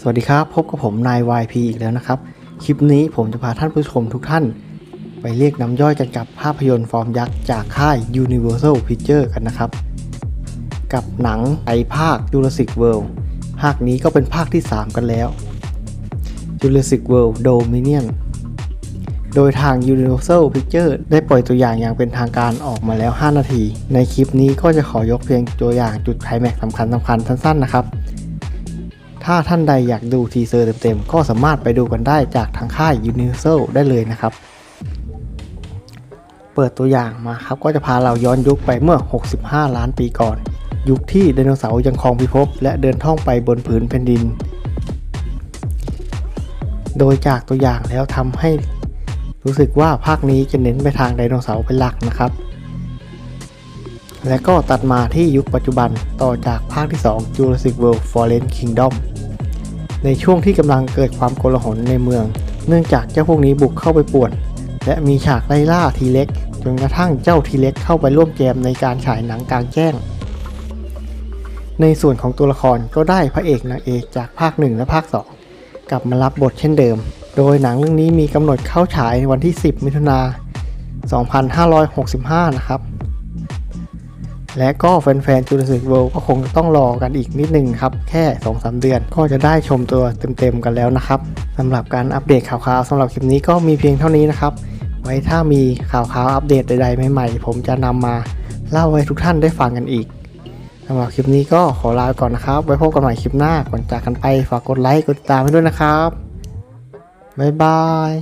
สวัสดีครับ พบกับผมนาย YP อีกแล้วนะครับ คลิปนี้ผมจะพาท่านผู้ชมทุกท่าน ไปเรียกน้ำย่อยกันกับภาพยนตร์ฟอร์มยักษ์จากค่าย Universal Pictures กันนะครับ กับหนังไอภาค Jurassic World ภาคนี้ก็เป็นภาคที่ 3 กันแล้ว Jurassic World Dominion โดยทาง Universal Pictures ได้ปล่อยตัวอย่างอย่างเป็นทางการออกมาแล้ว 5 นาที ในคลิปนี้ก็จะขอยกเพียงตัวอย่างจุดไคลแม็กซ์สำคัญสำคัญสั้นๆนะครับ ถ้าท่านใดอยากดูทีเซอร์เต็มๆ ก็สามารถไปดูกันได้จากทางค่าย Universal ได้เลยนะครับ เปิดตัวอย่างมาครับก็จะพาเราย้อนยุคไปเมื่อ 65 ล้านปีก่อน ยุคที่ไดโนเสาร์ยังครองพิภพและเดินท่องไปบนผืนแผ่นดิน โดยจากตัวอย่างแล้วทำให้รู้สึกว่าภาคนี้จะเน้นไปทางไดโนเสาร์เป็นหลักนะครับ และก็ตัดมาที่ยุคปัจจุบันต่อจากภาคที่ 2 Jurassic World Fallen Kingdom ในช่วงที่กำลังเกิดความโกลาหลในเมือง เนื่องจากเจ้าพวกนี้บุกเข้าไปป่วน และมีฉากไล่ล่าทีเล็กจนกระทั่งเจ้าทีเล็กเข้าไปร่วมแจมในการฉายหนังกลางแจ้ง ในส่วนของตัวละครก็ได้พระเอกนางเอกจากภาค 1 และภาค 2 กลับมารับบทเช่นเดิม โดยหนังเรื่องนี้มีกำหนดเข้าฉายวันที่ 10 มิถุนา2565 นะครับ และก็แฟนๆ Jurassic World ก็คงต้องรอกันอีกนิดนึงครับ แค่ 2-3 เดือน ก็จะได้ชมตัวเต็มๆกันแล้วนะครับสำหรับการอัปเดตข่าวๆสำหรับคลิปนี้ก็มีเพียงเท่านี้นะครับ ไว้ถ้ามีข่าวๆอัปเดตใดๆใหม่ๆ ผมจะนำมาเล่าให้ทุกท่านได้ฟังกันอีกสำหรับคลิปนี้ก็ขอลาไปก่อนนะครับ ไว้พบกันใหม่คลิปหน้าก่อนจากกันไปฝากกดไลค์กดติดตามให้ด้วยนะครับบ๊ายบาย